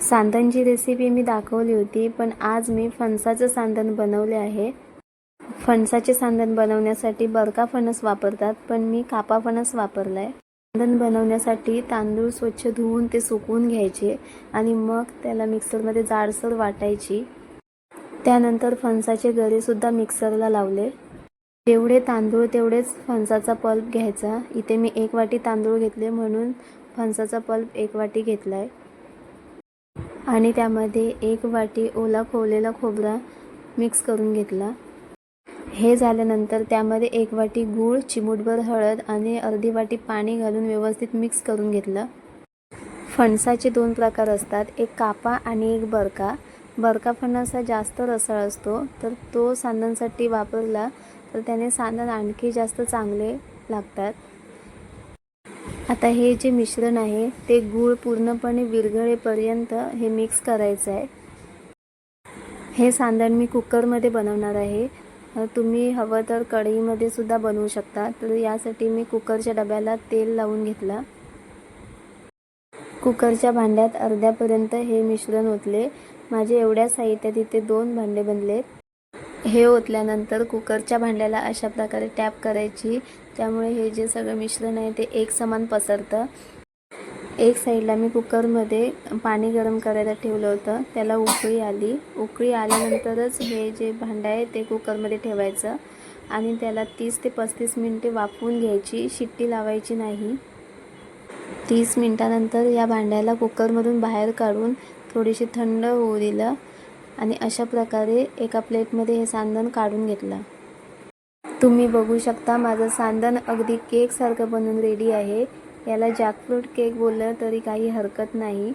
सांदनची recipe मी दाखवली होती पण आज मी फणसाचं सांदन बनवले आहे. फणसाचे सांदन बनवण्यासाठी बरका फणस वापरतात पण मी कापा फणस वापरला आहे सांदण बनवण्यासाठी तांदूळ स्वच्छ धुवून ते सुकवून घ्यायचे आणि मग त्याला मिक्सरमध्ये जाडसर वाटायची. त्यानंतर फणसाचे गरेसुद्धा मिक्सरला लावले. जेवढे तांदूळ तेवढेच फणसाचा पल्प घ्यायचा. इथे मी एक वाटी तांदूळ घेतले म्हणून फणसाचा पल्प एक वाटी घेतला आहे आणि त्यामध्ये एक वाटी ओला खोवलेला खोबरा मिक्स करून घेतला. हे झाल्यानंतर त्यामध्ये एक वाटी गूळ चिमूटभर हळद आणि अर्धी वाटी पाणी घालून व्यवस्थित मिक्स करून घेतलं. फणसाचे दोन प्रकार असतात एक कापा आणि एक बरका. बरका फणस हा जास्त रसाळ असतो तर तो सांदणसाठी वापरला तर त्याने सांदण आणखी जास्त चांगले लागतात. आता हे जे मिश्रण आहे ते गूळ पूर्णपणे विरघळेपर्यंत हे मिक्स करायचं आहे. हे सांदण मी कुकरमध्ये बनवणार आहे. तुम्ही हवं तर कढईमध्ये सुद्धा बनवू शकता. तर यासाठी मी कुकरच्या डब्याला तेल लावून घेतला. कुकरच्या भांड्यात अर्ध्यापर्यंत हे मिश्रण ओतले. माझे एवढ्या साहित्यात इथे दोन भांडे बनलेत हे ओतल्यानंतर कुकरच्या भांड्याला अशा प्रकारे टॅप करायची. त्यामुळे हे जे सगळं मिश्रण आहे ते एक समान पसरतं. एक साईडला मी कुकरमध्ये पाणी गरम करायला ठेवलं होतं. त्याला उकळी आली. उकळी आल्यानंतरच हे जे भांडं आहे ते कुकरमध्ये ठेवायचं आणि त्याला तीस ते पस्तीस मिनटे वाफवून घ्यायची. शिट्टी लावायची नाही. तीस मिनटानंतर या भांड्याला कुकरमधून बाहेर काढून थोडीशी थंड होऊ दिलं. आणि अशा प्रकारे एका प्लेटमध्ये हे सांदण काढून घेतलं. तुम्ही बघू शकता माझं सांदण अगदी केकसारखं बनवून रेडी आहे. याला जॅकफ्रूट केक बोललं तरी काही हरकत नाही.